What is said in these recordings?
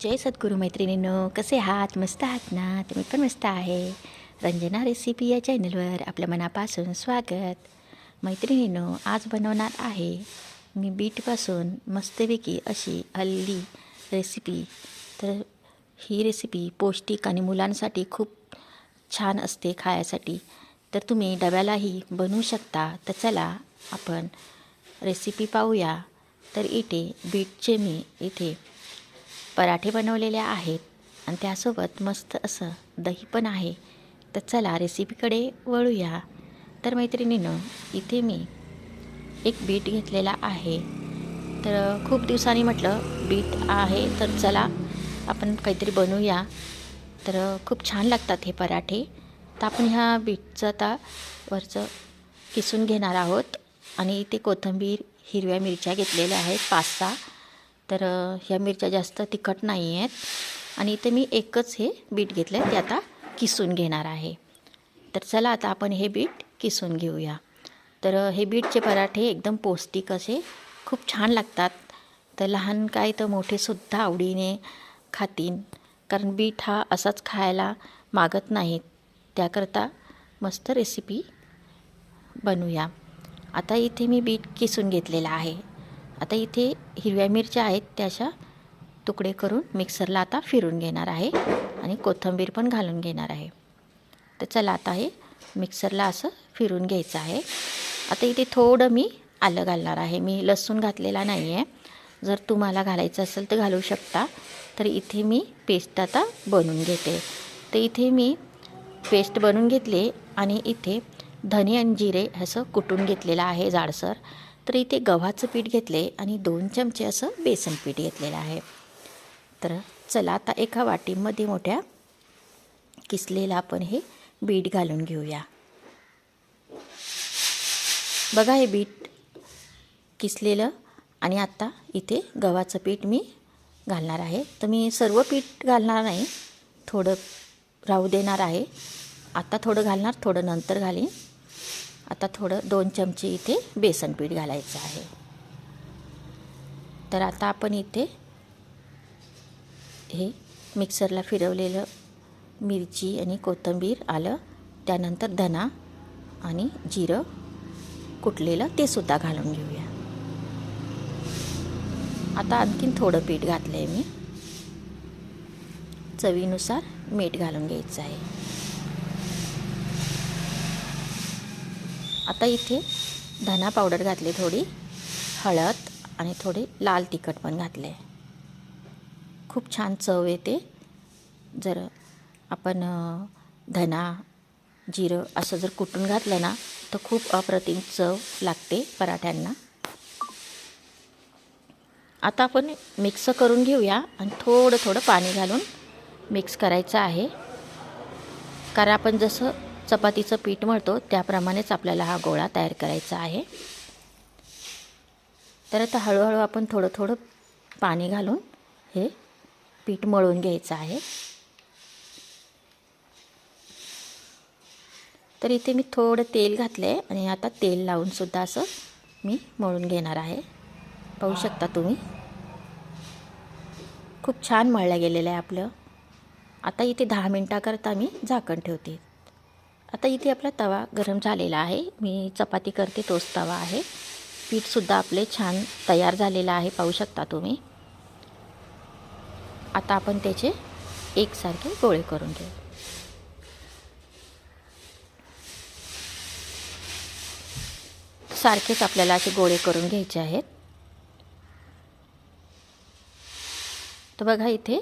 जय सद्गुरू मैत्रिणींनो कसे आहात? मस्त आहात ना? तुम्ही पण मस्त आहे. रंजना रेसिपी या चॅनलवर आपल्या मनापासून स्वागत. मैत्रिणींनो आज बनवणार आहे मी बीटपासून मस्तपैकी अशी हल्ली रेसिपी तर ही रेसिपी पौष्टिक आणि मुलांसाठी खूप छान असते खायासाठी. तर तुम्ही डब्यालाही बनवू शकता. तर चला आपण रेसिपी पाहूया. तर इथे बीटचे मी इथे पराठे बनवलेले आहेत आणि त्यासोबत मस्त असं दही पण आहे. तर चला रेसिपीकडे वळूया. तर मैत्रिणीनं इथे मी एक बीट घेतलेला आहे. तर खूप दिवसांनी म्हटलं बीट आहे तर चला आपण काहीतरी बनवूया. तर खूप छान लागतात हे पराठे. तर आपण ह्या बीटचं आता वरचं किसून घेणार आहोत. आणि इथे कोथिंबीर हिरव्या मिरच्या घेतलेल्या आहेत पाच सहा. तर ह्या मिरच्या जास्त तिखट नाही आहेत आणि इथे मी एकच हे बीट घेतलं आहे ते आता किसून घेणार आहे. तर चला आता आपण हे बीट किसून घेऊया. तर हे बीटचे पराठे एकदम पौष्टिक असे खूप छान लागतात. तर लहान काय तर मोठेसुद्धा आवडीने खातीन. कारण बीट हा असाच खायला मागत नाहीत. त्याकरता मस्त रेसिपी बनवूया. आता इथे मी बीट किसून घेतलेला आहे. आता इथे हिरव्या मिरच्या आहेत त्या अशा तुकडे करून मिक्सरला आता फिरून घेणार आहे आणि कोथिंबीर पण घालून घेणार आहे. तर चला आता हे मिक्सरला असं फिरून घ्यायचं आहे. आता इथे थोडं मी आलं घालणार आहे. मी लसूण घातलेला नाही आहे जर तुम्हाला घालायचं असेल तर घालू शकता. तर इथे मी पेस्ट आता बनवून घेते. तर इथे मी पेस्ट बनवून घेतले आणि इथे धने आणि जिरे असं कुटून घेतलेलं आहे जाडसर. तर इथे गव्हाचं पीठ घेतले आणि दोन चमचे असं बेसन पीठ घेतलेलं आहे. तर चला आता एका वाटीमध्ये मोठ्या किसलेलं आपण हे बीट घालून घेऊया. बघा हे बीट किसलेलं आणि आत्ता इथे गव्हाचं पीठ मी घालणार आहे. तर मी सर्व पीठ घालणार नाही थोडं राहू देणार आहे. आता थोडं घालणार थोडं नंतर घालीन. आता थोडं दोन चमचे इथे बेसन पीठ घालायचं आहे. तर आता आपण इथे हे मिक्सरला फिरवलेलं मिरची आणि कोथिंबीर आलं त्यानंतर धना आणि जिरं कुटलेलं ते सुद्धा घालून घेऊया. आता आणखीन थोडं पीठ घातलं आहे मी. चवीनुसार मीठ घालून घ्यायचं आहे. आता इथे धना पावडर घातली थोडी हळद आणि थोडे लाल तिखट पण घातले खूप छान चव येते. जर आपण धना जिरं असं जर कुटून घातलं ना तर खूप अप्रतिम चव लागते पराठ्यांना. आता आपण मिक्स करून घेऊया आणि थोडं थोडं पाणी घालून मिक्स करायचं आहे. कारण आपण जसं चपातीचं पीठ मळतो त्याप्रमाणेच आपल्याला हा गोळा तयार करायचा आहे. तर आता हळूहळू आपण थोडं थोडं पाणी घालून हे पीठ मळून घ्यायचं आहे. तर इथे मी थोडं तेल घातलं आहे आणि आता तेल लावूनसुद्धा असं मी मळून घेणार आहे. पाहू शकता तुम्ही. खूप छान मळलं गेलेलं आहे आपलं. आता इथे दहा मिनटाकरता मी झाकण ठेवते. आता इथे आपला तवा गरम झालेला आहे. मी चपाती करते तोच तवा आहे. पीठसुद्धा आपले छान तयार झालेलं आहे पाहू शकता तुम्ही. आता आपण त्याचे एकसारखे गोळे करून घेऊ. सारखेच आपल्याला असे गोळे करून घ्यायचे आहेत. तर बघा इथे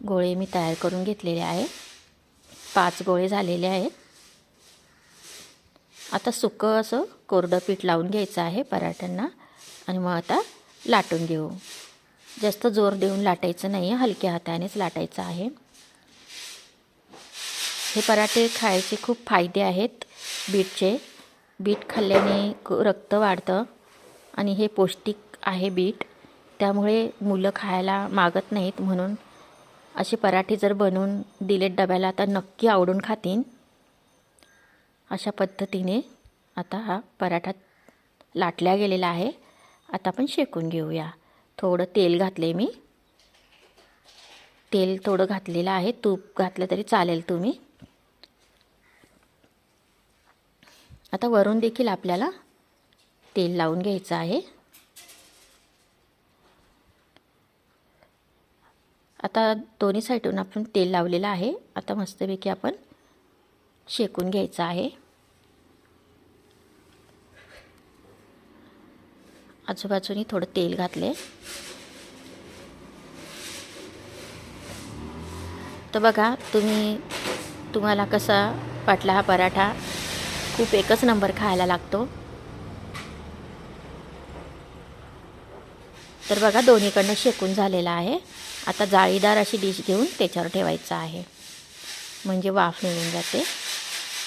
गोळे मी तयार करून घेतलेले आहे पाच गोळे झालेले आहेत. आता सुकं असं कोरडं पीठ लावून घ्यायचं आहे पराठ्यांना. आणि मग आता लाटून घेऊ. जास्त जोर देऊन लाटायचं नाही आहे हलक्या हातानेच लाटायचं आहे. हे पराठे खायचे खूप फायदे आहेत बीटचे. बीट खाल्ल्याने क- रक्त वाढतं आणि हे पौष्टिक आहे बीट. त्यामुळे मुलं खायला मागत नाहीत म्हणून असे पराठे जर बनवून दिलेत डब्याला तर नक्की आवडून खातीन. अशा पद्धतीने आता हा पराठा लाटल्या गेलेला आहे. आता आपण शेकून घेऊया. थोडं तेल घातले मी. तेल थोडं घातलेलं आहे. तूप घातलं तरी चालेल तुम्ही. आता वरून देखील आपल्याला तेल लावून घ्यायचं आहे. आता दोन्ही साईडून आपण तेल लावलेलं आहे. आता मस्तपैकी आपण शेकून घ्यायचं आहे. आजूबाजूनी थोडं तेल घातले तर बघा तुम्ही तुम्हाला कसा वाटला हा पराठा? खूप एकच नंबर खायला लागतो. तर बघा दोन्हीकडनं शेकून झालेला आहे. आता जाळीदार अशी डिश घेऊन त्याच्यावर ठेवायचं आहे. म्हणजे वाफ मिळून जाते.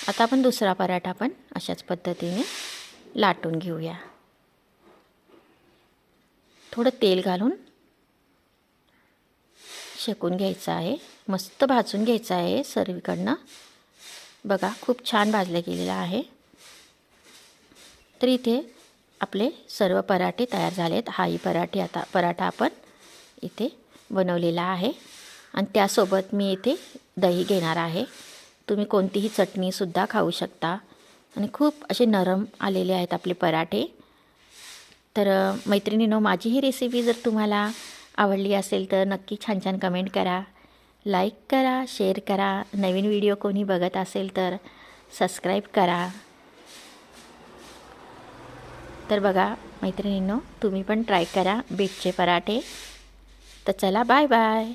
आता आपण दुसरा पराठा पण अशाच पद्धतीने लाटून घेऊया. थोडं तेल घालून शेकून घ्यायचं आहे. मस्त भाजून घ्यायचं आहे सर्वीकडनं. बघा खूप छान भाजलं गेलेलं आहे. तर इथे आपले सर्व पराठे तयार झालेत. हाही पराठे आता पराठा आपण इथे बनवलेला आहे. आणि त्यासोबत मी इथे दही घेणार आहे. तुम्ही कोणतीही चटणीसुद्धा खाऊ शकता. आणि खूप असे नरम आलेले आहेत आपले पराठे. तर मैत्रिणीनो माझी ही रेसिपी जर तुम्हाला आवडली असेल तर नक्की छान छान कमेंट करा. लाईक करा शेअर करा. नवीन व्हिडिओ कोणी बघत असेल तर सबस्क्राईब करा. तर बघा मैत्रिणींनो तुम्ही पण ट्राय करा. बीटचे पराठे. तर चला बाय बाय